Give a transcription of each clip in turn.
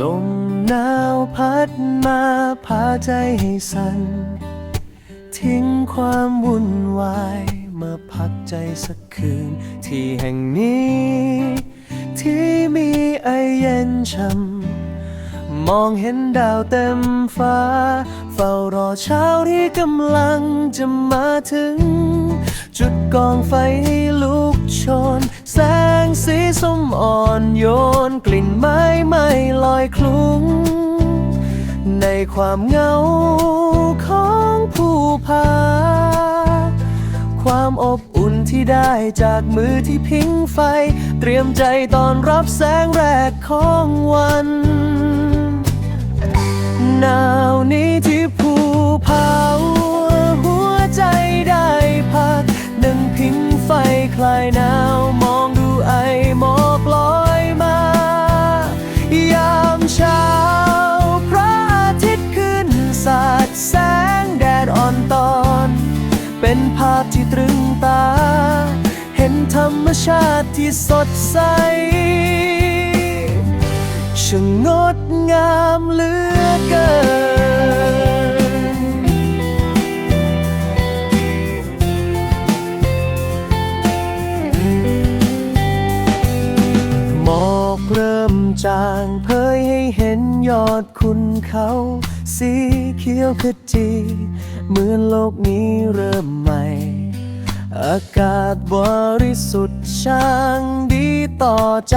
ลมหนาวพัดมาพาใจให้สั่นทิ้งความวุ่นวายมาพักใจสักคืน ที่แห่งนี้ ที่มีไอเย็นช่ำมองเห็นดาวเต็มฟ้า เฝ้ารอเช้าที่กำลังจะมาถึง จุดกองไฟให้ลุกชนแส สีส้มอ่อนโยนกลิ่นไม้ไม่ลอยคลุ้ง ในความเงาของผู้พา ความอบอุ่นที่ได้จากมือที่พิงไฟ เตรียมใจตอนรับแสงแรกของวันหนาวนี้ที่ภูเผาหัวใจได้พักนั่งพิงไฟคลายหนาวมอง มชาติที่สดใสช่างงดงามเหลือเกิน หมอกเริ่มจางเผยให้เห็นยอดคุณเขา สีเขียวขจีเหมือนโลกนี้เริ่ม อากาศบริสุทธิ์ช่างดีต่อใจ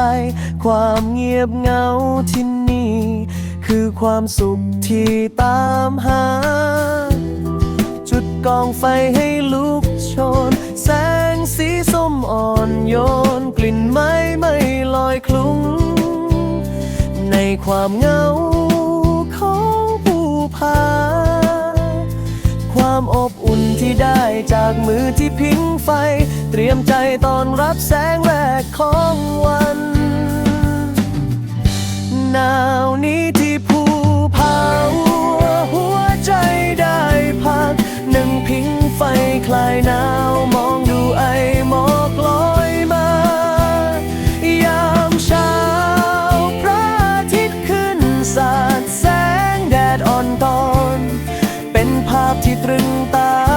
ความเงียบเหงาที่นี่ คือความสุขที่ตามหา จุดกองไฟให้ลุกโชน แสงสีส้มอ่อนโยน กลิ่นไม้ไม่ลอยคลุ้ง ในความเหงา ได้จากมือที่พิงไฟ เตรียมใจตอนรับแสงแรกของวัน หนาวนี้ที่ภูเผาหัวใจได้พักนั่งพิงไฟคลายหนาวมองดูไอหมอกลอยมา ยามเช้าพระอาทิตย์ขึ้นสาดแสงแดดอ่อนตอน เป็นภาพที่ตรึงตา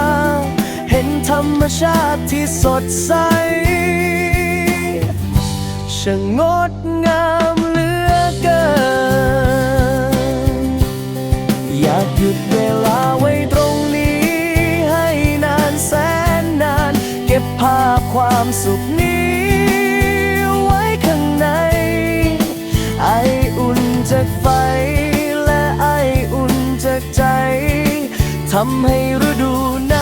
รรมชาติที่สดใสช่างงดงามเหลือเกิน อยากหยุดเวลาไว้ตรงนี้ ให้นานแสนนาน เก็บภาพความสุขนี้ ไว้ข้างใน ไออุ่นจากไฟ และไออุ่นจากใจทำให้ฤดูหนาว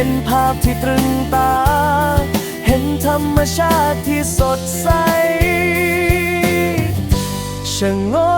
เป็นภาพที่ตรึงตา เห็นธรรมชาติที่สดใสชะงงดงาม